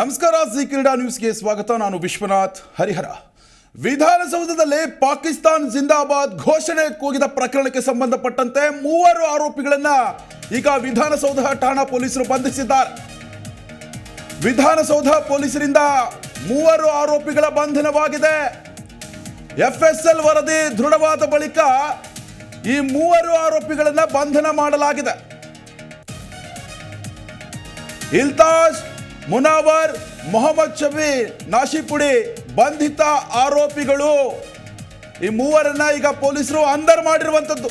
ನಮಸ್ಕಾರ, ಜಿ ಕ್ರೀಡಾ ನ್ಯೂಸ್ಗೆ ಸ್ವಾಗತ. ನಾನು ವಿಶ್ವನಾಥ್ ಹರಿಹರ. ವಿಧಾನಸೌಧದಲ್ಲಿ ಪಾಕಿಸ್ತಾನ್ ಜಿಂದಾಬಾದ್ ಘೋಷಣೆ ಕೂಗಿದ ಪ್ರಕರಣಕ್ಕೆ ಸಂಬಂಧಪಟ್ಟಂತೆ ಮೂವರು ಆರೋಪಿಗಳನ್ನ ಈಗ ವಿಧಾನಸೌಧ ಠಾಣಾ ಪೊಲೀಸರು ಬಂಧಿಸಿದ್ದಾರೆ. ವಿಧಾನಸೌಧ ಪೊಲೀಸರಿಂದ ಮೂವರು ಆರೋಪಿಗಳ ಬಂಧನವಾಗಿದೆ. ಎಫ್ಎಸ್ಎಲ್ ವರದಿ ದೃಢವಾದ ಬಳಿಕ ಈ ಮೂವರು ಆರೋಪಿಗಳನ್ನ ಬಂಧನ ಮಾಡಲಾಗಿದೆ. ಇಲ್ತಾಜ್ ಮುನಾವರ್, ಮೊಹಮ್ಮದ್ ಶಬಿ ನಾಶಿಪುಡಿ ಬಂಧಿತ ಆರೋಪಿಗಳು. ಈ ಮೂವರನ್ನ ಈಗ ಪೊಲೀಸರು ಅಂದರ್ ಮಾಡಿರುವಂಥದ್ದು.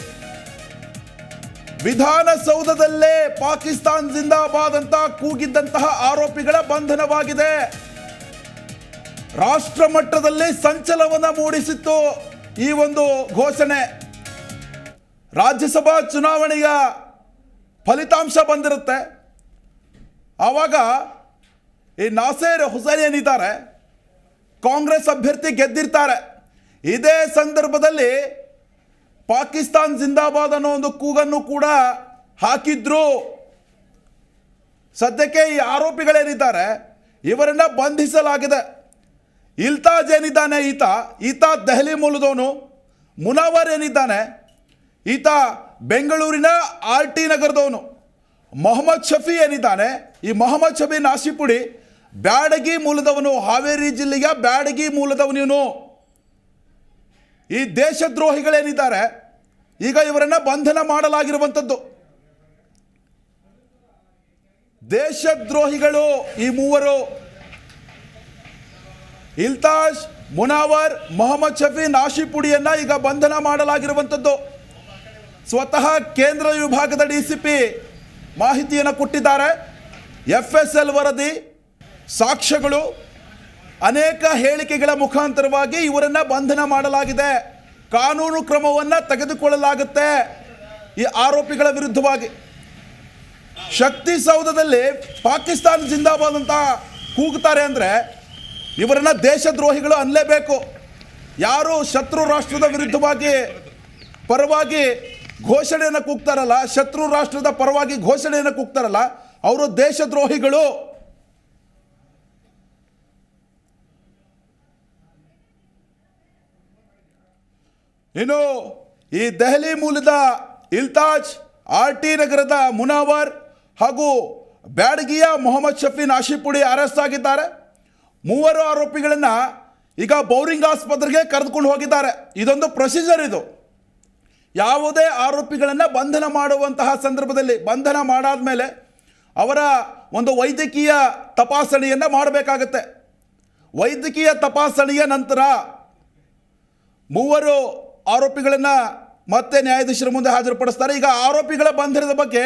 ವಿಧಾನಸೌಧದಲ್ಲೇ ಪಾಕಿಸ್ತಾನ್ ಜಿಂದಾಬಾದ್ ಅಂತ ಕೂಗಿದ್ದಂತಹ ಆರೋಪಿಗಳ ಬಂಧನವಾಗಿದೆ. ರಾಷ್ಟ್ರ ಮಟ್ಟದಲ್ಲಿ ಸಂಚಲನ ಮೂಡಿಸಿತ್ತು ಈ ಒಂದು ಘೋಷಣೆ. ರಾಜ್ಯಸಭಾ ಚುನಾವಣೆಯ ಫಲಿತಾಂಶ ಬಂದಿರುತ್ತೆ. ಆವಾಗ ಈ ನಾಸೇರ್ ಹುಸೇನ್ ಏನಿದ್ದಾರೆ? ಕಾಂಗ್ರೆಸ್ ಅಭ್ಯರ್ಥಿ ಗೆದ್ದಿರ್ತಾರೆ. ಇದೇ ಸಂದರ್ಭದಲ್ಲಿ ಪಾಕಿಸ್ತಾನ್ ಜಿಂದಾಬಾದ್ ಅನ್ನೋ ಒಂದು ಕೂಗನ್ನು ಕೂಡ ಹಾಕಿದ್ರು. ಸದ್ಯಕ್ಕೆ ಈ ಆರೋಪಿಗಳೇನಿದ್ದಾರೆ? ಇವರನ್ನ ಬಂಧಿಸಲಾಗಿದೆ. ಇಲ್ತಾಜ್ ಏನಿದ್ದಾನೆ ಈತ? ಈತ ದೆಹಲಿ ಮೂಲದವನು. ಮುನಾವರ್ ಏನಿದ್ದಾನೆ? ಈತ ಬೆಂಗಳೂರಿನ ಆರ್ ಟಿ ನಗರದವನು. ಮೊಹಮ್ಮದ್ ಶಫಿ ಏನಿದ್ದಾನೆ? ಈ ಮೊಹಮ್ಮದ್ ಶಫಿ ನಾಶಿಪುಡಿ ಬ್ಯಾಡಗಿ ಮೂಲದವನು ಹಾವೇರಿ ಜಿಲ್ಲೆಯ ಬ್ಯಾಡಗಿ ಮೂಲದವನು ಈ ದೇಶದ್ರೋಹಿಗಳೇನಿದ್ದಾರೆ, ಈಗ ಇವರನ್ನ ಬಂಧನ ಮಾಡಲಾಗಿರುವಂಥದ್ದು. ದೇಶದ್ರೋಹಿಗಳು ಈ ಮೂವರು. ಇಲ್ತಾಜ್ ಮುನಾವರ್, ಮೊಹಮ್ಮದ್ ಶಫಿ, ನಾಶಿಪುಡಿಯನ್ನ ಈಗ ಬಂಧನ ಮಾಡಲಾಗಿರುವಂಥದ್ದು. ಸ್ವತಃ ಕೇಂದ್ರ ವಿಭಾಗದ ಡಿ ಸಿ ಪಿ ಮಾಹಿತಿಯನ್ನು ಕೊಟ್ಟಿದ್ದಾರೆ. ಎಫ್ ಎಸ್ ಎಲ್ ವರದಿ ಸಾಕ್ಷ್ಯಗಳು ಅನೇಕ ಹೇಳಿಕೆಗಳ ಮುಖಾಂತರವಾಗಿ ಇವರನ್ನ ಬಂಧನ ಮಾಡಲಾಗಿದೆ. ಕಾನೂನು ಕ್ರಮವನ್ನು ತೆಗೆದುಕೊಳ್ಳಲಾಗುತ್ತೆ. ಈ ಆರೋಪಿಗಳ ವಿರುದ್ಧವಾಗಿ. ಶಕ್ತಿ ಸೌಧದಲ್ಲಿ ಪಾಕಿಸ್ತಾನ ಜಿಂದಾಬಾದ್ ಅಂತ ಕೂಗ್ತಾರೆ ಅಂದರೆ ಇವರನ್ನ ದೇಶದ್ರೋಹಿಗಳು ಅನ್ನಲೇಬೇಕು. ಯಾರು ಶತ್ರು ರಾಷ್ಟ್ರದ ವಿರುದ್ಧವಾಗಿ ಪರವಾಗಿ ಘೋಷಣೆಯನ್ನು ಕೂಗ್ತಾರಲ್ಲ, ಶತ್ರು ರಾಷ್ಟ್ರದ ಪರವಾಗಿ ಘೋಷಣೆಯನ್ನು ಕೂಗ್ತಾರಲ್ಲ, ಅವರು ದೇಶದ್ರೋಹಿಗಳು. ಇನ್ನು ಈ ದೆಹಲಿ ಮೂಲದ ಇಲ್ತಾಜ್ ಆರ್ ಟಿ ನಗರದ ಮುನಾವರ್ ಹಾಗೂ ಬ್ಯಾಡಗಿಯ ಮೊಹಮ್ಮದ್ ಶಫಿ ನಾಶಿಪುಡಿ ಅರೆಸ್ಟ್ ಆಗಿದ್ದಾರೆ. ಮೂವರು ಆರೋಪಿಗಳನ್ನು ಈಗ ಬೌರಿಂಗ್ ಆಸ್ಪತ್ರೆಗೆ ಕರೆದುಕೊಂಡು ಹೋಗಿದ್ದಾರೆ. ಇದೊಂದು ಪ್ರೊಸೀಜರ್ ಇದು. ಯಾವುದೇ ಆರೋಪಿಗಳನ್ನು ಬಂಧನ ಮಾಡುವಂತಹ ಸಂದರ್ಭದಲ್ಲಿ, ಬಂಧನ ಮಾಡಾದ ಮೇಲೆ ಅವರ ಒಂದು ವೈದ್ಯಕೀಯ ತಪಾಸಣೆಯನ್ನು ಮಾಡಬೇಕಾಗತ್ತೆ. ವೈದ್ಯಕೀಯ ತಪಾಸಣೆಯ ನಂತರ ಮೂವರು ಆರೋಪಿಗಳನ್ನು ಮತ್ತೆ ನ್ಯಾಯಾಧೀಶರ ಮುಂದೆ ಹಾಜರುಪಡಿಸ್ತಾರೆ. ಈಗ ಆರೋಪಿಗಳ ಬಂಧನದ ಬಗ್ಗೆ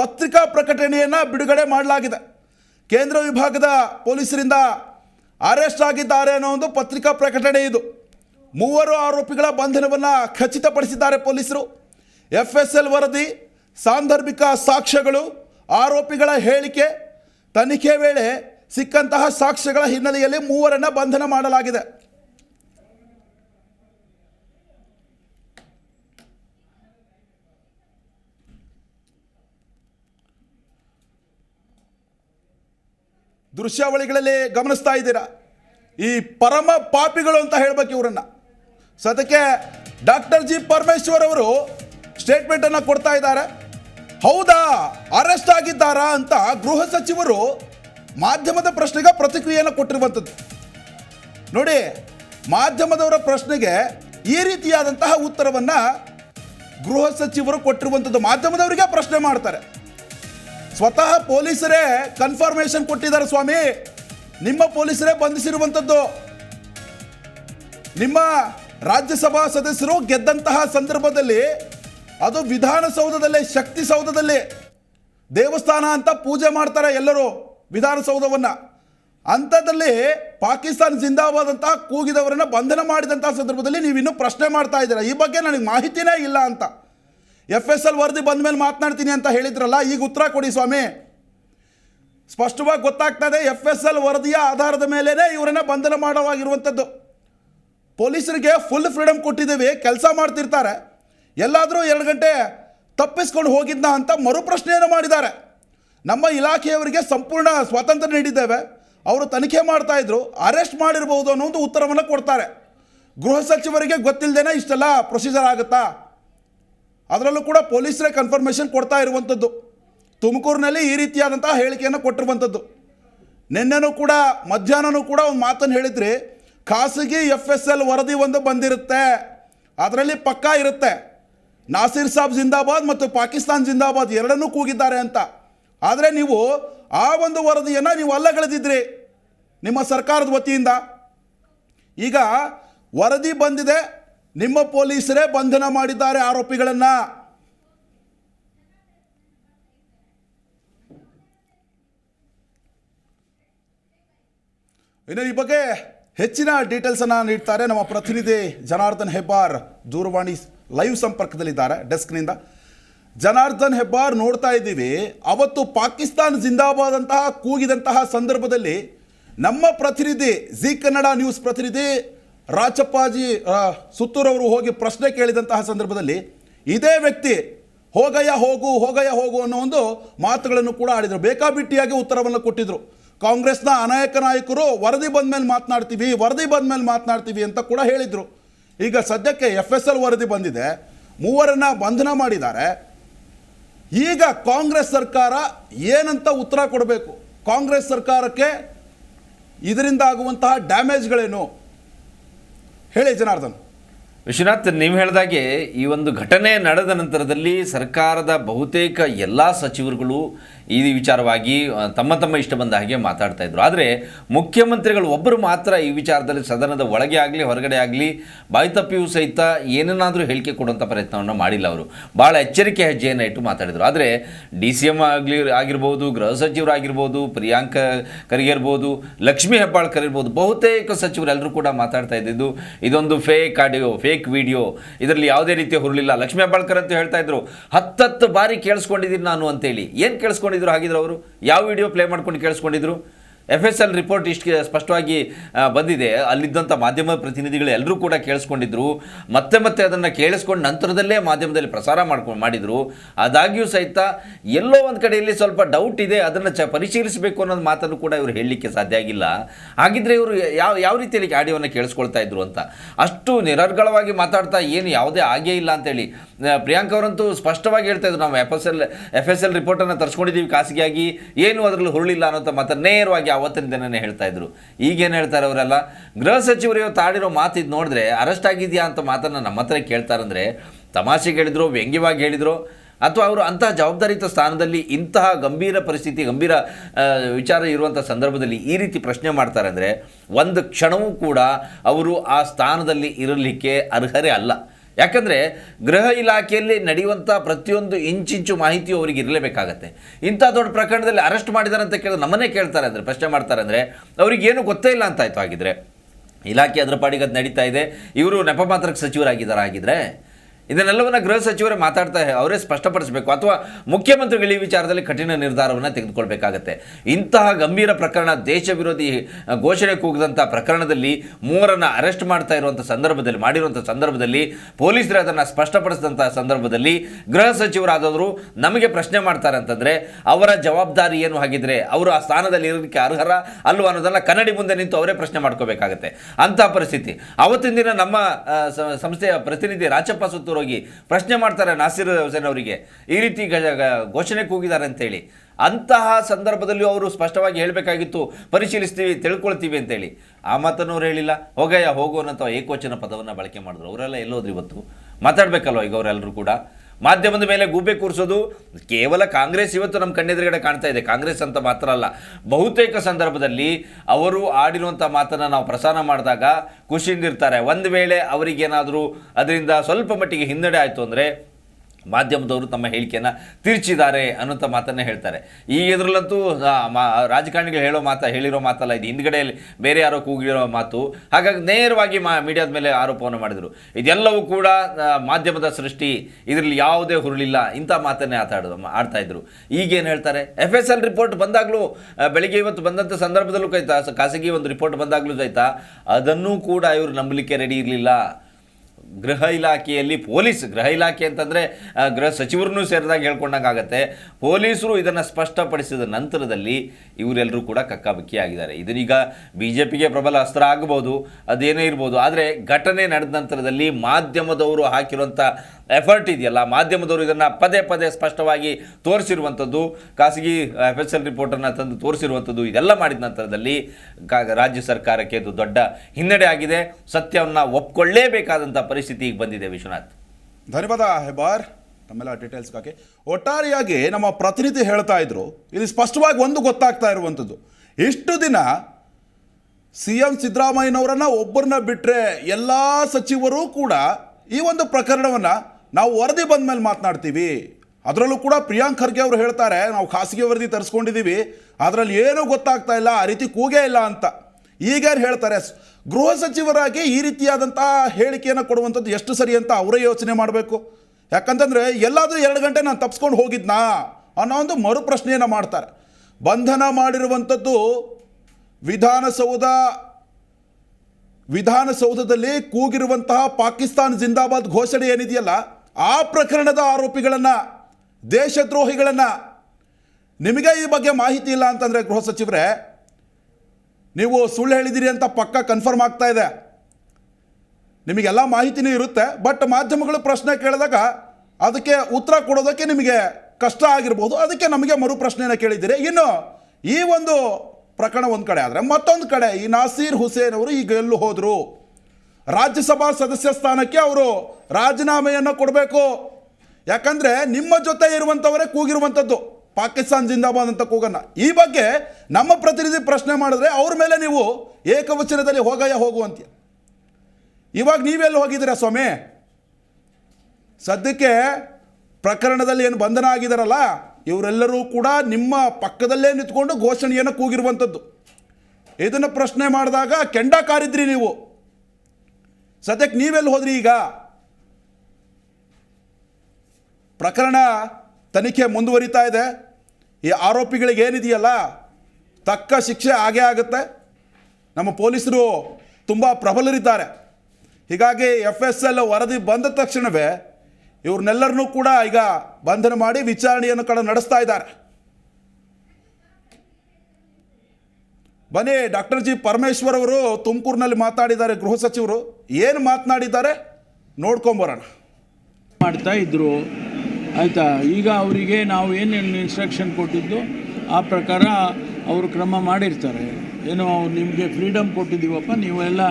ಪತ್ರಿಕಾ ಪ್ರಕಟಣೆಯನ್ನು ಬಿಡುಗಡೆ ಮಾಡಲಾಗಿದೆ. ಕೇಂದ್ರ ವಿಭಾಗದ ಪೊಲೀಸರಿಂದ ಅರೆಸ್ಟ್ ಆಗಿದ್ದಾರೆ ಅನ್ನೋ ಒಂದು ಪತ್ರಿಕಾ ಪ್ರಕಟಣೆ ಇದು. ಮೂವರು ಆರೋಪಿಗಳ ಬಂಧನವನ್ನು ಖಚಿತಪಡಿಸಿದ್ದಾರೆ ಪೊಲೀಸರು. ಎಫ್ ಎಸ್ ಎಲ್ ವರದಿ, ಸಾಂದರ್ಭಿಕ ಸಾಕ್ಷ್ಯಗಳು, ಆರೋಪಿಗಳ ಹೇಳಿಕೆ, ತನಿಖೆ ವೇಳೆ ಸಿಕ್ಕಂತಹ ಸಾಕ್ಷ್ಯಗಳ ಹಿನ್ನೆಲೆಯಲ್ಲಿ ಮೂವರನ್ನು ಬಂಧನ ಮಾಡಲಾಗಿದೆ. ದೃಶ್ಯಾವಳಿಗಳಲ್ಲಿ ಗಮನಿಸ್ತಾ ಇದ್ದೀರಾ? ಈ ಪರಮ ಪಾಪಿಗಳು ಅಂತ ಹೇಳ್ಬೇಕು ಇವರನ್ನು. ಸದ್ಯಕ್ಕೆ ಡಾಕ್ಟರ್ ಜಿ ಪರಮೇಶ್ವರ್ ಅವರು ಸ್ಟೇಟ್ಮೆಂಟನ್ನು ಕೊಡ್ತಾ ಇದ್ದಾರೆ. ಹೌದಾ ಅರೆಸ್ಟ್ ಆಗಿದ್ದಾರಾ ಅಂತ ಗೃಹ ಸಚಿವರು ಮಾಧ್ಯಮದ ಪ್ರಶ್ನೆಗೆ ಪ್ರತಿಕ್ರಿಯೆಯನ್ನು ಕೊಟ್ಟಿರುವಂಥದ್ದು. ನೋಡಿ, ಮಾಧ್ಯಮದವರ ಪ್ರಶ್ನೆಗೆ ಈ ರೀತಿಯಾದಂತಹ ಉತ್ತರವನ್ನು ಗೃಹ ಸಚಿವರು ಕೊಟ್ಟಿರುವಂಥದ್ದು ಮಾಧ್ಯಮದವರಿಗೆ ಪ್ರಶ್ನೆ ಮಾಡ್ತಾರೆ. ಸ್ವತಃ ಪೊಲೀಸರೇ ಕನ್ಫರ್ಮೇಷನ್ ಕೊಟ್ಟಿದ್ದಾರೆ ಸ್ವಾಮಿ. ನಿಮ್ಮ ಪೊಲೀಸರೇ ಬಂಧಿಸಿರುವಂಥದ್ದು. ನಿಮ್ಮ ರಾಜ್ಯಸಭಾ ಸದಸ್ಯರು ಗೆದ್ದಂತಹ ಸಂದರ್ಭದಲ್ಲಿ, ಅದು ವಿಧಾನಸೌಧದಲ್ಲಿ, ಶಕ್ತಿ ಸೌಧದಲ್ಲಿ. ದೇವಸ್ಥಾನ ಅಂತ ಪೂಜೆ ಮಾಡ್ತಾರೆ ಎಲ್ಲರೂ ವಿಧಾನಸೌಧವನ್ನು. ಅಂಥದ್ದಲ್ಲಿ ಪಾಕಿಸ್ತಾನ ಜಿಂದಾಬಾದ್ ಅಂತ ಕೂಗಿದವರನ್ನ ಬಂಧನ ಮಾಡಿದಂಥ ಸಂದರ್ಭದಲ್ಲಿ ನೀವಿನ್ನೂ ಪ್ರಶ್ನೆ ಮಾಡ್ತಾ ಇದ್ದೀರಾ? ಈ ಬಗ್ಗೆ ನನಗೆ ಮಾಹಿತಿನೇ ಇಲ್ಲ ಅಂತ. ಎಫ್ ಎಸ್ ಎಲ್ ವರದಿ ಬಂದ ಮೇಲೆ ಮಾತನಾಡ್ತೀನಿ ಅಂತ ಹೇಳಿದ್ರಲ್ಲ, ಈಗ ಉತ್ತರ ಕೊಡಿ ಸ್ವಾಮಿ. ಸ್ಪಷ್ಟವಾಗಿ ಗೊತ್ತಾಗ್ತದೆ ಎಫ್ ಎಸ್ ಎಲ್ ವರದಿಯ ಆಧಾರದ ಮೇಲೇ ಇವರನ್ನ ಬಂಧನ ಮಾಡೋವಾಗಿರುವಂಥದ್ದು ಪೊಲೀಸರಿಗೆ ಫುಲ್ ಫ್ರೀಡಮ್ ಕೊಟ್ಟಿದ್ದೀವಿ, ಕೆಲಸ ಮಾಡ್ತಿರ್ತಾರೆ. ಎಲ್ಲಾದರೂ ಎರಡು ಗಂಟೆ ತಪ್ಪಿಸ್ಕೊಂಡು ಹೋಗಿದ್ದ ಅಂತ ಮರುಪ್ರಶ್ನೆಯನ್ನು ಮಾಡಿದ್ದಾರೆ. ನಮ್ಮ ಇಲಾಖೆಯವರಿಗೆ ಸಂಪೂರ್ಣ ಸ್ವಾತಂತ್ರ್ಯ ನೀಡಿದ್ದೇವೆ. ಅವರು ತನಿಖೆ ಮಾಡ್ತಾ ಇದ್ರು ಅರೆಸ್ಟ್ ಮಾಡಿರ್ಬೋದು ಅನ್ನೋ ಒಂದು ಉತ್ತರವನ್ನು ಕೊಡ್ತಾರೆ. ಗೃಹ ಸಚಿವರಿಗೆ ಗೊತ್ತಿಲ್ಲದೇನೆ ಇಷ್ಟೆಲ್ಲ ಪ್ರೊಸೀಜರ್ ಆಗುತ್ತಾ? ಅದರಲ್ಲೂ ಕೂಡ ಪೊಲೀಸರೇ ಕನ್ಫರ್ಮೇಷನ್ ಕೊಡ್ತಾ ಇರುವಂಥದ್ದು. ತುಮಕೂರಿನಲ್ಲಿ ಈ ರೀತಿಯಾದಂತಹ ಹೇಳಿಕೆಯನ್ನು ಕೊಟ್ಟಿರುವಂಥದ್ದು. ನಿನ್ನೆನೂ ಕೂಡ, ಮಧ್ಯಾಹ್ನನೂ ಕೂಡ ಒಂದು ಮಾತನ್ನು ಹೇಳಿದ್ರಿ, ಖಾಸಗಿ ಎಫ್ ಎಸ್ ಎಲ್ ವರದಿ ಒಂದು ಬಂದಿರುತ್ತೆ. ಅದರಲ್ಲಿ ಪಕ್ಕಾ ಇರುತ್ತೆ. ನಾಸಿರ್ ಸಾಬ್ ಜಿಂದಾಬಾದ್ ಮತ್ತು ಪಾಕಿಸ್ತಾನ್ ಜಿಂದಾಬಾದ್ ಎರಡನ್ನೂ ಕೂಗಿದ್ದಾರೆ ಅಂತ. ಆದರೆ ನೀವು ಆ ಒಂದು ವರದಿಯನ್ನು ನೀವು ಅಲ್ಲಗಳೆದಿದ್ರಿ ನಿಮ್ಮ ಸರ್ಕಾರದ ವತಿಯಿಂದ. ಈಗ ವರದಿ ಬಂದಿದೆ ನಿಮ್ಮ ಪೊಲೀಸರೇ ಬಂಧನ ಮಾಡಿದ್ದಾರೆ ಆರೋಪಿಗಳನ್ನು. ಇನ್ನು ಈ ಬಗ್ಗೆ ಹೆಚ್ಚಿನ ಡೀಟೇಲ್ಸನ್ನು ನೀಡ್ತಾರೆ ನಮ್ಮ ಪ್ರತಿನಿಧಿ ಜನಾರ್ದನ್ ಹೆಬ್ಬಾರ್ ದೂರವಾಣಿ ಲೈವ್ ಸಂಪರ್ಕದಲ್ಲಿದ್ದಾರೆ ಡೆಸ್ಕ್ನಿಂದ ಜನಾರ್ದನ್ ಹೆಬ್ಬಾರ್ ನೋಡ್ತಾ ಇದ್ದೀವಿ, ಅವತ್ತು ಪಾಕಿಸ್ತಾನ್ ಜಿಂದಾಬಾದ್ ಅಂತಹ ಕೂಗಿದಂತಹ ಸಂದರ್ಭದಲ್ಲಿ ನಮ್ಮ ಪ್ರತಿನಿಧಿ, ಜಿ ಕನ್ನಡ ನ್ಯೂಸ್ ಪ್ರತಿನಿಧಿ ರಾಚಪ್ಪಾಜಿ ಸುತ್ತೂರವರು ಹೋಗಿ ಪ್ರಶ್ನೆ ಕೇಳಿದಂತಹ ಸಂದರ್ಭದಲ್ಲಿ ಇದೇ ವ್ಯಕ್ತಿ, ಹೋಗಯ್ಯ ಹೋಗು ಹೋಗಯ್ಯ ಹೋಗು ಅನ್ನೋ ಒಂದು ಮಾತುಗಳನ್ನು ಕೂಡ ಆಡಿದರು. ಬೇಕಾಬಿಟ್ಟಿಯಾಗಿ ಉತ್ತರವನ್ನು ಕೊಟ್ಟಿದ್ರು. ಕಾಂಗ್ರೆಸ್ನ ಅನಾಯಕ ನಾಯಕರು, ವರದಿ ಬಂದ ಮೇಲೆ ಮಾತನಾಡ್ತೀವಿ, ವರದಿ ಬಂದ ಮೇಲೆ ಮಾತನಾಡ್ತೀವಿ ಅಂತ ಕೂಡ ಹೇಳಿದರು. ಈಗ ಸದ್ಯಕ್ಕೆ ಎಫ್ ಎಸ್ ಎಲ್ ವರದಿ ಬಂದಿದೆ. ಮೂವರನ್ನ ಬಂಧನ ಮಾಡಿದ್ದಾರೆ. ಈಗ ಕಾಂಗ್ರೆಸ್ ಸರ್ಕಾರ ಏನಂತ ಉತ್ತರ ಕೊಡಬೇಕು? ಕಾಂಗ್ರೆಸ್ ಸರ್ಕಾರಕ್ಕೆ ಇದರಿಂದ ಆಗುವಂತಹ ಡ್ಯಾಮೇಜ್ಗಳೇನು? ಹೇಳಿ ಜನಾರ್ದನ್. ವಿಶ್ವನಾಥ್ ನೀವು ಹೇಳಿದಾಗೆ ಈ ಒಂದು ಘಟನೆ ನಡೆದ ನಂತರದಲ್ಲಿ ಸರ್ಕಾರದ ಬಹುತೇಕ ಎಲ್ಲ ಸಚಿವರುಗಳು ಈ ವಿಚಾರವಾಗಿ ತಮ್ಮ ತಮ್ಮ ಇಷ್ಟ ಬಂದ ಹಾಗೆ ಮಾತಾಡ್ತಾ ಇದ್ರು. ಆದರೆ ಮುಖ್ಯಮಂತ್ರಿಗಳು ಒಬ್ಬರು ಮಾತ್ರ ಈ ವಿಚಾರದಲ್ಲಿ ಸದನದ ಒಳಗೆ ಆಗಲಿ, ಹೊರಗಡೆ ಆಗಲಿ, ಬಾಯಿ ತಪ್ಪಿಯೂ ಸಹಿತ ಏನನ್ನಾದರೂ ಹೇಳಿಕೆ ಕೊಡುವಂಥ ಪ್ರಯತ್ನವನ್ನು ಮಾಡಿಲ್ಲ ಅವರು. ಭಾಳ ಎಚ್ಚರಿಕೆ ಹೆಜ್ಜೆಯನ್ನು ಇಟ್ಟು ಮಾತಾಡಿದರು. ಆದರೆ ಡಿ ಸಿ ಎಂ ಆಗಲಿ ಆಗಿರ್ಬೋದು, ಗೃಹ ಸಚಿವರಾಗಿರ್ಬೋದು ಪ್ರಿಯಾಂಕ ಖರ್ಗೆ ಇರ್ಬೋದು, ಲಕ್ಷ್ಮೀ ಹೆಬ್ಬಾಳ್ಕರ್ ಇರ್ಬೋದು, ಬಹುತೇಕ ಸಚಿವರೆಲ್ಲರೂ ಕೂಡ ಮಾತಾಡ್ತಾ ಇದ್ದಿದ್ದು, ಇದೊಂದು ಫೇಕ್ ಆಡಿಯೋ ಫೇಕ್ ವಿಡಿಯೋ ಇದರಲ್ಲಿ ಯಾವುದೇ ರೀತಿ ಹುರುಳಿಲ್ಲ. ಲಕ್ಷ್ಮೀ ಹೆಬ್ಬಾಳ್ಕರ್ ಅಂತ ಹೇಳ್ತಾ ಇದ್ರು, ಹತ್ತತ್ತು ಬಾರಿ ಕೇಳಿಸ್ಕೊಂಡಿದ್ದೀನಿ ನಾನು ಅಂತೇಳಿ. ಏನು ಕೇಳಿಸ್ಕೊಂಡಿದ್ರು ಹಾಗಿದ್ರು ಅವರು ಯಾವ ವಿಡಿಯೋ ಪ್ಲೇ ಮಾಡ್ಕೊಂಡು ಕೇಳಿಸ್ಕೊಂಡಿದ್ರು? ಎಫ್ ಎಸ್ ಎಲ್ ರಿಪೋರ್ಟ್ ಇಷ್ಟು ಸ್ಪಷ್ಟವಾಗಿ ಬಂದಿದೆ. ಅಲ್ಲಿದ್ದಂಥ ಮಾಧ್ಯಮ ಪ್ರತಿನಿಧಿಗಳು ಎಲ್ಲರೂ ಕೂಡ ಕೇಳಿಸ್ಕೊಂಡಿದ್ರು. ಮತ್ತೆ ಮತ್ತೆ ಅದನ್ನು ಕೇಳಿಸ್ಕೊಂಡು ನಂತರದಲ್ಲೇ ಮಾಧ್ಯಮದಲ್ಲಿ ಪ್ರಸಾರ ಮಾಡ್ಕೊಂಡು ಮಾಡಿದರು. ಆದಾಗ್ಯೂ ಸಹಿತ ಎಲ್ಲೋ ಒಂದು ಕಡೆಯಲ್ಲಿ ಸ್ವಲ್ಪ ಡೌಟ್ ಇದೆ. ಅದನ್ನು ಚ, ಪರಿಶೀಲಿಸಬೇಕು ಅನ್ನೋದು ಮಾತನ್ನು ಕೂಡ ಇವರು ಹೇಳಲಿಕ್ಕೆ ಸಾಧ್ಯ ಆಗಿಲ್ಲ. ಹಾಗಿದ್ದರೆ ಇವರು ಯಾವ ಯಾವ ರೀತಿಯಲ್ಲಿ ಆಡಿಯೋವನ್ನು ಕೇಳಿಸ್ಕೊಳ್ತಾ ಇದ್ರು ಅಂತ. ಅಷ್ಟು ನಿರರ್ಗಳವಾಗಿ ಮಾತಾಡ್ತಾ ಏನು ಯಾವುದೇ ಆಗೇ ಇಲ್ಲ ಅಂತೇಳಿ. ಪ್ರಿಯಾಂಕ ಅವರಂತೂ ಸ್ಪಷ್ಟವಾಗಿ ಹೇಳ್ತಾ ಇದ್ರು. ನಾವು F S L F S L ರಿಪೋರ್ಟನ್ನು ತರಿಸ್ಕೊಂಡಿದ್ದೀವಿ ಖಾಸಗಿಯಾಗಿ ಏನು ಅದರಲ್ಲಿ ಹುರುಳಿಲ್ಲ ಅನ್ನೋಂಥ ಮಾತನ್ನು ನೇರವಾಗಿ ಅವತ್ತಿನ ದಿನನೇ ಹೇಳ್ತಾ ಇದ್ರು. ಈಗೇನು ಹೇಳ್ತಾರೆ ಅವರೆಲ್ಲ? ಗೃಹ ಸಚಿವರು ಇವತ್ತು ಆಡಿರೋ ಮಾತು ಇದು ನೋಡಿದ್ರೆ ಅರೆಸ್ಟ್ ಆಗಿದೆಯಾ ಅಂತ ಮಾತನ್ನು ನಮ್ಮ ಹತ್ರ ಕೇಳ್ತಾರಂದರೆ ತಮಾಷೆಗೆ ಹೇಳಿದ್ರು ವ್ಯಂಗ್ಯವಾಗಿ ಹೇಳಿದ್ರು. ಅಥವಾ ಅವರು ಅಂತಹ ಜವಾಬ್ದಾರಿಯುತ ಸ್ಥಾನದಲ್ಲಿ ಇಂತಹ ಗಂಭೀರ ಪರಿಸ್ಥಿತಿ, ಗಂಭೀರ ವಿಚಾರ ಇರುವಂಥ ಸಂದರ್ಭದಲ್ಲಿ ಈ ರೀತಿ ಪ್ರಶ್ನೆ ಮಾಡ್ತಾರೆ ಅಂದರೆ ಒಂದು ಕ್ಷಣವೂ ಕೂಡ ಅವರು ಆ ಸ್ಥಾನದಲ್ಲಿ ಇರಲಿಕ್ಕೆ ಅರ್ಹರೇ ಅಲ್ಲ. ಯಾಕಂದರೆ ಗೃಹ ಇಲಾಖೆಯಲ್ಲಿ ನಡೆಯುವಂಥ ಪ್ರತಿಯೊಂದು ಇಂಚಿಂಚು ಮಾಹಿತಿಯು ಅವರಿಗೆ ಇರಲೇಬೇಕಾಗತ್ತೆ. ಇಂಥ ದೊಡ್ಡ ಪ್ರಕರಣದಲ್ಲಿ ಅರೆಸ್ಟ್ ಮಾಡಿದ್ದಾರೆ ಅಂತ ಕೇಳಿದ್ರೆ ನಮ್ಮನ್ನೇ ಕೇಳ್ತಾರೆ ಅಂದರೆ, ಪ್ರಶ್ನೆ ಮಾಡ್ತಾರೆ ಅಂದರೆ, ಅವ್ರಿಗೇನು ಗೊತ್ತೇ ಇಲ್ಲ ಅಂತಾಯ್ತು ಆಗಿದ್ರೆ ಇಲಾಖೆ ಅದರ ಪಾಡಿಗೆ ಅದು ನಡೀತಾ ಇದೆ. ಇವರು ನೆಪ ಮಾತ್ರಕ್ಕೆ ಸಚಿವರಾಗಿದ್ದಾರೆ ಹಾಗಿದ್ರೆ ಇದನ್ನೆಲ್ಲವನ್ನ ಗೃಹ ಸಚಿವರೇ ಮಾತಾಡ್ತಾ ಅವರೇ ಸ್ಪಷ್ಟಪಡಿಸಬೇಕು. ಅಥವಾ ಮುಖ್ಯಮಂತ್ರಿಗಳು ಈ ವಿಚಾರದಲ್ಲಿ ಕಠಿಣ ನಿರ್ಧಾರವನ್ನು ತೆಗೆದುಕೊಳ್ಬೇಕಾಗತ್ತೆ. ಇಂತಹ ಗಂಭೀರ ಪ್ರಕರಣ ದೇಶ ವಿರೋಧಿ ಘೋಷಣೆ ಕೂಗಿದಂಥ ಪ್ರಕರಣದಲ್ಲಿ ಮೂವರನ್ನು ಅರೆಸ್ಟ್ ಮಾಡ್ತಾ ಇರುವಂಥ ಸಂದರ್ಭದಲ್ಲಿ ಮಾಡಿರುವಂಥ ಸಂದರ್ಭದಲ್ಲಿ, ಪೊಲೀಸರು ಅದನ್ನು ಸ್ಪಷ್ಟಪಡಿಸಿದಂಥ ಸಂದರ್ಭದಲ್ಲಿ ಗೃಹ ಸಚಿವರಾದವರು ನಮಗೆ ಪ್ರಶ್ನೆ ಮಾಡ್ತಾರೆ ಅಂತಂದರೆ, ಅವರ ಜವಾಬ್ದಾರಿ ಏನು ಹಾಗಿದ್ರೆ ಅವರು ಆ ಸ್ಥಾನದಲ್ಲಿ ಇರೋದಕ್ಕೆ ಅರ್ಹರ ಅಲ್ವ ಅನ್ನೋದನ್ನು ಕನ್ನಡಿ ಮುಂದೆ ನಿಂತು ಅವರೇ ಪ್ರಶ್ನೆ ಮಾಡ್ಕೋಬೇಕಾಗತ್ತೆ. ಅಂತಹ ಪರಿಸ್ಥಿತಿ. ಅವತ್ತಿನ ದಿನ ನಮ್ಮ ಸಂಸ್ಥೆಯ ಪ್ರತಿನಿಧಿ ರಾಚಪ್ಪ ಸುತ್ತೂರು ಹೋಗಿ ಪ್ರಶ್ನೆ ಮಾಡ್ತಾರೆ ನಾಸಿರ್ ಹುಸೇನ್ ಅವರಿಗೆ. ಈ ರೀತಿ ಘೋಷಣೆ ಕೂಗಿದ್ದಾರೆ ಅಂತೇಳಿ. ಅಂತಹ ಸಂದರ್ಭದಲ್ಲಿ ಅವರು ಸ್ಪಷ್ಟವಾಗಿ ಹೇಳಬೇಕಾಗಿತ್ತು, ಪರಿಶೀಲಿಸ್ತೀವಿ, ತಿಳ್ಕೊಳ್ತೀವಿ ಅಂತೇಳಿ. ಆ ಮಾತನ್ನು ಅವ್ರು ಹೇಳಿಲ್ಲ. ಹೋಗಯ್ಯ, ಹೋಗು ಅನ್ನೋ ಏಕವಚನ ಪದವನ್ನು ಬಳಕೆ ಮಾಡಿದ್ರು. ಅವರೆಲ್ಲ ಎಲ್ಲೋದ್ರು ಇವತ್ತು. ಮಾತಾಡಬೇಕಲ್ವ ಈಗ ಅವರೆಲ್ಲರೂ ಕೂಡ? ಮಾಧ್ಯಮದ ಮೇಲೆ ಗೂಬೆ ಕೂರಿಸೋದು ಕೇವಲ ಕಾಂಗ್ರೆಸ್ ಇವತ್ತು ನಮ್ಮ ಕಣ್ಣೆದುರುಗಡೆ ಕಾಣ್ತಾ ಇದೆ. ಕಾಂಗ್ರೆಸ್ ಅಂತ ಮಾತ್ರ ಅಲ್ಲ. ಬಹುತೇಕ ಸಂದರ್ಭದಲ್ಲಿ ಅವರು ಆಡಿರುವಂಥ ಮಾತನ್ನು ನಾವು ಪ್ರಸಾರ ಮಾಡಿದಾಗ ಖುಷಿಯಿಂದಿರ್ತಾರೆ. ಒಂದು ವೇಳೆ ಅವರಿಗೇನಾದರೂ ಅದರಿಂದ ಸ್ವಲ್ಪ ಮಟ್ಟಿಗೆ ಹಿನ್ನಡೆ ಆಯಿತು ಅಂದರೆ ಮಾಧ್ಯಮದವರು ತಮ್ಮ ಹೇಳಿಕೆಯನ್ನು ತಿರ್ಚಿದ್ದಾರೆ ಅನ್ನೋಂಥ ಮಾತನ್ನೇ ಹೇಳ್ತಾರೆ. ಈ ಇದರಲ್ಲಂತೂ ರಾಜಕಾರಣಿಗಳು ಹೇಳೋ ಮಾತು, ಹೇಳಿರೋ ಮಾತಲ್ಲ ಇದು. ಹಿಂದ್ಗಡೆಯಲ್ಲಿ ಬೇರೆ ಯಾರೋ ಕೂಗಿರೋ ಮಾತು. ಹಾಗಾಗಿ ನೇರವಾಗಿ ಮಾ, ಮೀಡಿಯಾದ ಮೇಲೆ ಆರೋಪವನ್ನು ಮಾಡಿದರು. ಇದೆಲ್ಲವೂ ಕೂಡ ಮಾಧ್ಯಮದ ಸೃಷ್ಟಿ. ಇದರಲ್ಲಿ ಯಾವುದೇ ಹುರುಳಿಲ್ಲ. ಇಂಥ ಮಾತನ್ನೇ ಆತಾಡೋದು ಆಡ್ತಾ ಇದ್ರು. ಈಗೇನು ಹೇಳ್ತಾರೆ? ಎಫ್ ಎಸ್ ಎಲ್ ರಿಪೋರ್ಟ್ ಬಂದಾಗಲೂ ಬೆಳಿಗ್ಗೆ ಇವತ್ತು ಬಂದಂಥ ಸಂದರ್ಭದಲ್ಲೂ ಕೈತಾ, ಖಾಸಗಿ ಒಂದು ರಿಪೋರ್ಟ್ ಬಂದಾಗಲೂ ಸಹಿತ ಅದನ್ನೂ ಕೂಡ ಇವರು ನಂಬಲಿಕ್ಕೆ ರೆಡಿ ಇರಲಿಲ್ಲ. ಗೃಹ ಇಲಾಖೆಯಲ್ಲಿ ಪೊಲೀಸ್, ಗೃಹ ಇಲಾಖೆ ಅಂತಂದರೆ ಗೃಹ ಸಚಿವರನ್ನು ಸೇರಿದಾಗ ಹೇಳ್ಕೊಂಡಂಗಾಗತ್ತೆ. ಪೊಲೀಸರು ಇದನ್ನು ಸ್ಪಷ್ಟಪಡಿಸಿದ ನಂತರದಲ್ಲಿ ಇವರೆಲ್ಲರೂ ಕೂಡ ಕಕ್ಕಾಬಕ್ಕಿ ಆಗಿದ್ದಾರೆ ಇದನ್ನೀಗ ಬಿ ಜೆ ಪಿಗೆ ಪ್ರಬಲ ಅಸ್ತ್ರ ಆಗ್ಬೋದು, ಅದೇನೇ ಇರ್ಬೋದು. ಆದರೆ ಘಟನೆ ನಡೆದ ನಂತರದಲ್ಲಿ ಮಾಧ್ಯಮದವರು ಹಾಕಿರುವಂಥ ಎಫರ್ಟ್ ಇದೆಯಲ್ಲ? ಮಾಧ್ಯಮದವರು ಇದನ್ನು ಪದೇ ಪದೇ ಸ್ಪಷ್ಟವಾಗಿ ತೋರಿಸಿರುವಂಥದ್ದು. ಖಾಸಗಿ ಎಫ್ ಎಸ್ ಎಲ್ ರಿಪೋರ್ಟನ್ನು ತಂದು ತೋರಿಸಿರುವಂಥದ್ದು ಇದೆಲ್ಲ ಮಾಡಿದ ನಂತರದಲ್ಲಿ ರಾಜ್ಯ ಸರ್ಕಾರಕ್ಕೆ ಇದು ದೊಡ್ಡ ಹಿನ್ನಡೆ ಆಗಿದೆ. ಸತ್ಯವನ್ನು ಒಪ್ಕೊಳ್ಳೇಬೇಕಾದಂಥ ಪರಿಸ್ಥಿತಿ ಈಗ ಬಂದಿದೆ ವಿಶ್ವನಾಥ್. ಧನ್ಯವಾದ ಹೆಬಾರ್ ಡೀಟೇಲ್ಸ್ ಓಕೆ ಒಟ್ಟಾರೆಯಾಗಿ ನಮ್ಮ ಪ್ರತಿನಿಧಿ ಹೇಳ್ತಾ ಇದ್ರು. ಇಲ್ಲಿ ಸ್ಪಷ್ಟವಾಗಿ ಒಂದು ಗೊತ್ತಾಗ್ತಾ ಇರುವಂಥದ್ದು. ಇಷ್ಟು ದಿನ ಸಿ ಎಂ ಸಿದ್ದರಾಮಯ್ಯನವರನ್ನ ಒಬ್ಬರನ್ನ ಬಿಟ್ಟರೆ ಎಲ್ಲ ಸಚಿವರು ಕೂಡ ಈ ಒಂದು ಪ್ರಕರಣವನ್ನು ನಾವು ವರದಿ ಬಂದ ಮೇಲೆ ಮಾತನಾಡ್ತೀವಿ. ಅದರಲ್ಲೂ ಕೂಡ ಪ್ರಿಯಾಂಕ್ ಖರ್ಗೆ ಅವರು ಹೇಳ್ತಾರೆ, ನಾವು ಖಾಸಗಿ ವರದಿ ತರಿಸ್ಕೊಂಡಿದ್ದೀವಿ ಅದರಲ್ಲಿ ಏನೂ ಗೊತ್ತಾಗ್ತಾ ಇಲ್ಲ, ಆ ರೀತಿ ಕೂಗೇ ಇಲ್ಲ ಅಂತ. ಈಗೇನು ಹೇಳ್ತಾರೆ ಸ್- ಗೃಹ ಸಚಿವರಾಗಿ ಈ ರೀತಿಯಾದಂಥ ಹೇಳಿಕೆಯನ್ನು ಕೊಡುವಂಥದ್ದು ಎಷ್ಟು ಸರಿ ಅಂತ ಅವರೇ ಯೋಚನೆ ಮಾಡಬೇಕು? ಯಾಕಂತಂದರೆ ಎಲ್ಲಾದರೂ ಎರಡು ಗಂಟೆ ನಾನು ತಪ್ಸ್ಕೊಂಡು ಹೋಗಿದ್ನಾ ಅನ್ನೋ ಒಂದು ಮರು ಪ್ರಶ್ನೆಯನ್ನು ಮಾಡ್ತಾರೆ. ಬಂಧನ ಮಾಡಿರುವಂಥದ್ದು ವಿಧಾನಸೌಧ, ವಿಧಾನಸೌಧದಲ್ಲಿ ಕೂಗಿರುವಂತಹ ಪಾಕಿಸ್ತಾನ್ ಜಿಂದಾಬಾದ್ ಘೋಷಣೆ ಏನಿದೆಯಲ್ಲ ಆ ಪ್ರಕರಣದ ಆರೋಪಿಗಳನ್ನು, ದೇಶದ್ರೋಹಿಗಳನ್ನು ನಿಮಗೆ ಈ ಬಗ್ಗೆ ಮಾಹಿತಿ ಇಲ್ಲ ಅಂತಂದರೆ ಗೃಹ ಸಚಿವರೇ, ನೀವು ಸುಳ್ಳು ಹೇಳಿದಿರಿ ಅಂತ ಪಕ್ಕ ಕನ್ಫರ್ಮ್ ಆಗ್ತಾ ಇದೆ. ನಿಮಗೆಲ್ಲ ಮಾಹಿತಿನೂ ಇರುತ್ತೆ ಬಟ್ ಮಾಧ್ಯಮಗಳು ಪ್ರಶ್ನೆ ಕೇಳಿದಾಗ ಅದಕ್ಕೆ ಉತ್ತರ ಕೊಡೋದಕ್ಕೆ ನಿಮಗೆ ಕಷ್ಟ ಆಗಿರ್ಬೋದು, ಅದಕ್ಕೆ ನಮಗೆ ಮರು ಪ್ರಶ್ನೆಯನ್ನು ಕೇಳಿದ್ದೀರಿ. ಇನ್ನು ಈ ಒಂದು ಪ್ರಕರಣ ಒಂದು ಕಡೆ ಆದರೆ ಮತ್ತೊಂದು ಕಡೆ ಈ ನಾಸೀರ್ ಹುಸೇನ್ ಅವರು ಈಗ ಎಲ್ಲೂ ಹೋದರು. ರಾಜ್ಯಸಭಾ ಸದಸ್ಯ ಸ್ಥಾನಕ್ಕೆ ಅವರು ರಾಜೀನಾಮೆಯನ್ನು ಕೊಡಬೇಕು. ಯಾಕಂದರೆ ನಿಮ್ಮ ಜೊತೆ ಇರುವಂಥವರೇ ಕೂಗಿರುವಂಥದ್ದು ಪಾಕಿಸ್ತಾನ್ ಜಿಂದಾಬಾದ್ ಅಂತ ಕೂಗನ್ನ. ಈ ಬಗ್ಗೆ ನಮ್ಮ ಪ್ರತಿನಿಧಿ ಪ್ರಶ್ನೆ ಮಾಡಿದ್ರೆ ಅವ್ರ ಮೇಲೆ ನೀವು ಏಕವಚನದಲ್ಲಿ ಹೋಗಯ್ಯ ಹೋಗುವಂತೀಯ ಇವಾಗ ನೀವೆಲ್ಲಿ ಹೋಗಿದ್ದೀರಾ ಸ್ವಾಮಿ? ಸದ್ಯಕ್ಕೆ ಪ್ರಕರಣದಲ್ಲಿ ಏನು ಬಂಧನ ಆಗಿದಾರಲ್ಲ, ಇವರೆಲ್ಲರೂ ಕೂಡ ನಿಮ್ಮ ಪಕ್ಕದಲ್ಲೇ ನಿಂತ್ಕೊಂಡು ಘೋಷಣೆಯನ್ನು ಕೂಗಿರುವಂಥದ್ದು ಇದನ್ನು ಪ್ರಶ್ನೆ ಮಾಡಿದಾಗ ಕೆಂಡ ಕಾರಿದ್ರಿ ನೀವು. ಸದ್ಯಕ್ಕೆ ನೀವೆಲ್ಲಿ ಹೋದ್ರಿ ಈಗ? ಪ್ರಕರಣ ತನಿಖೆ ಮುಂದುವರಿತಾ ಇದೆ. ಈ ಆರೋಪಿಗಳಿಗೆ ಏನಿದೆಯಲ್ಲ? ತಕ್ಕ ಶಿಕ್ಷೆ ಆಗೇ ಆಗುತ್ತೆ. ನಮ್ಮ ಪೊಲೀಸರು ತುಂಬ ಪ್ರಬಲರಿದ್ದಾರೆ. ಹೀಗಾಗಿ ಎಫ್ ಎಸ್ ಎಲ್ ವರದಿ ಬಂದ ತಕ್ಷಣವೇ ಇವ್ರನ್ನೆಲ್ಲರನ್ನೂ ಕೂಡ ಈಗ ಬಂಧನ ಮಾಡಿ ವಿಚಾರಣೆಯನ್ನು ಕಡೆ ನಡೆಸ್ತಾ ಇದ್ದಾರೆ. ಬನ್ನಿ, ಡಾಕ್ಟರ್ ಜಿ ಪರಮೇಶ್ವರ್ ಅವರು ತುಮಕೂರಿನಲ್ಲಿ ಮಾತಾಡಿದ್ದಾರೆ, ಗೃಹ ಸಚಿವರು. ಏನು ಮಾತನಾಡಿದ್ದಾರೆ? ನೋಡ್ಕೊಂಬರೋಣ ಮಾಡ್ತಾ ಇದ್ದರು ಆಯಿತಾ? ಈಗ ಅವರಿಗೆ ನಾವು ಏನೇನು ಇನ್ಸ್ಟ್ರಕ್ಷನ್ ಕೊಟ್ಟಿದ್ದು, ಆ ಪ್ರಕಾರ ಅವರು ಕ್ರಮ ಮಾಡಿರ್ತಾರೆ. ಏನೋ ನಿಮಗೆ ಫ್ರೀಡಮ್ ಕೊಟ್ಟಿದ್ದೀವಪ್ಪ, ನೀವೆಲ್ಲ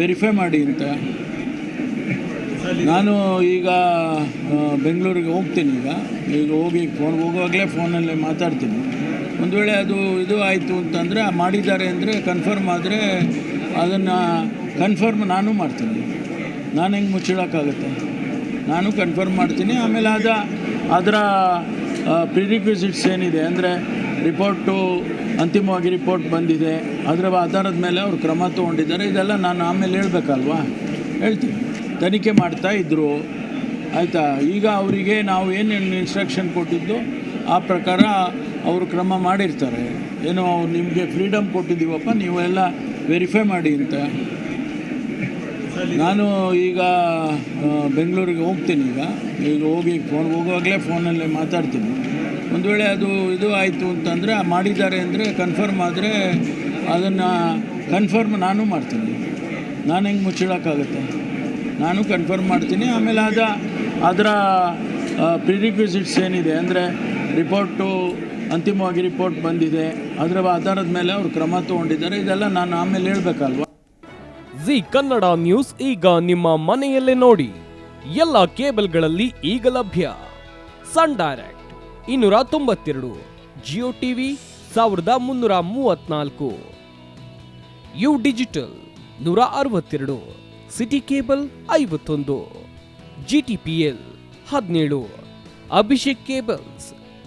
ವೆರಿಫೈ ಮಾಡಿ ಅಂತ. ನಾನು ಈಗ ಬೆಂಗಳೂರಿಗೆ ಹೋಗ್ತೀನಿ ಈಗ. ಈಗ ಹೋಗಿ ಫೋನ್ ಹೋಗುವಾಗಲೇ ಫೋನಲ್ಲೇ ಮಾತಾಡ್ತೀನಿ. ಒಂದು ವೇಳೆ ಅದು ಇದು ಆಯಿತು ಅಂತಂದರೆ ಮಾಡಿದ್ದಾರೆ ಅಂದರೆ ಕನ್ಫರ್ಮ್ ಆದರೆ ಅದನ್ನು ಕನ್ಫರ್ಮ್ ನಾನು ಮಾಡ್ತೀನಿ. ನಾನು ಹೆಂಗೆ ಮುಚ್ಚಿಡೋಕ್ಕಾಗುತ್ತೆ? ನಾನು ಕನ್ಫರ್ಮ್ ಮಾಡ್ತೀನಿ. ಆಮೇಲೆ ಅದ ಅದರ ಪ್ರಿರಿಕ್ವಿಸಿಟ್ಸ್ ಏನಿದೆ ಅಂದರೆ ರಿಪೋರ್ಟು ಅಂತಿಮವಾಗಿ ರಿಪೋರ್ಟ್ ಬಂದಿದೆ. ಅದರ ಆಧಾರದ ಮೇಲೆ ಅವರು ಕ್ರಮ ತೊಗೊಂಡಿದ್ದಾರೆ. ಇದೆಲ್ಲ ನಾನು ಆಮೇಲೆ ಹೇಳಬೇಕಲ್ವಾ? ಹೇಳ್ತೀನಿ. ತನಿಖೆ ಮಾಡ್ತಾ ಇದ್ದರು ಆಯಿತಾ? ಈಗ ಅವರಿಗೆ ನಾವು ಏನು ಇನ್ಸ್ಟ್ರಕ್ಷನ್ ಕೊಟ್ಟಿದ್ದು, ಆ ಪ್ರಕಾರ ಅವರು ಕ್ರಮ ಮಾಡಿರ್ತಾರೆ. ಏನೋ ನಿಮಗೆ ಫ್ರೀಡಮ್ ಕೊಟ್ಟಿದ್ದೀವಪ್ಪ, ನೀವೆಲ್ಲ ವೆರಿಫೈ ಮಾಡಿ ಅಂತ. ನಾನು ಈಗ ಬೆಂಗಳೂರಿಗೆ ಹೋಗ್ತೀನಿ ಈಗ. ಈಗ ಹೋಗಿ ಫೋನ್ ಹೋಗುವಾಗಲೇ ಫೋನಲ್ಲಿ ಮಾತಾಡ್ತೀನಿ. ಒಂದು ವೇಳೆ ಅದು ಇದು ಆಯಿತು ಅಂತಂದರೆ ಮಾಡಿದ್ದಾರೆ ಅಂದರೆ ಕನ್ಫರ್ಮ್ ಆದರೆ ಅದನ್ನು ಕನ್ಫರ್ಮ್ ನಾನು ಮಾಡ್ತೀನಿ. ನಾನು ಹೆಂಗೆ ಮುಚ್ಚಿಡೋಕ್ಕಾಗುತ್ತೆ? ನಾನು ಕನ್ಫರ್ಮ್ ಮಾಡ್ತೀನಿ. ಆಮೇಲೆ ಅದ, ಅದರ ಪ್ರಿರಿಕ್ವಿಸಿಟ್ಸ್ ಏನಿದೆ ಅಂದರೆ ರಿಪೋರ್ಟು ಅಂತಿಮವಾಗಿ ರಿಪೋರ್ಟ್ ಬಂದಿದೆ. ಅದರ ಆಧಾರದ ಮೇಲೆ ಅವರು ಕ್ರಮ ತಗೊಂಡಿದ್ದಾರೆ. ಇದೆಲ್ಲ ನಾನು ಆಮೇಲೆ ಹೇಳಬೇಕಲ್ವಾ? ಜಿ ಕನ್ನಡ ನ್ಯೂಸ್ ಈಗ ನಿಮ್ಮ ಮನೆಯಲ್ಲೇ ನೋಡಿ. ಎಲ್ಲ ಕೇಬಲ್ಗಳಲ್ಲಿ ಈಗ ಲಭ್ಯ. ಸನ್ ಡೈರೆಕ್ಟ್ ಇನ್ನೂರ ತೊಂಬತ್ತೆರಡು ಜಿಯೋ ಟಿವಿ ಸಾವಿರದ ಮುನ್ನೂರ ಮೂವತ್ನಾಲ್ಕು. ಯು ಡಿಜಿಟಲ್ ನೂರ ಅರವತ್ತೆರಡು, ಸಿಟಿ ಕೇಬಲ್ ಐವತ್ತೊಂದು. ಜಿ ಟಿ ಪಿ ಎಲ್ ಹದಿನೇಳು. ಅಭಿಷೇಕ್ ಕೇಬಲ್ಸ್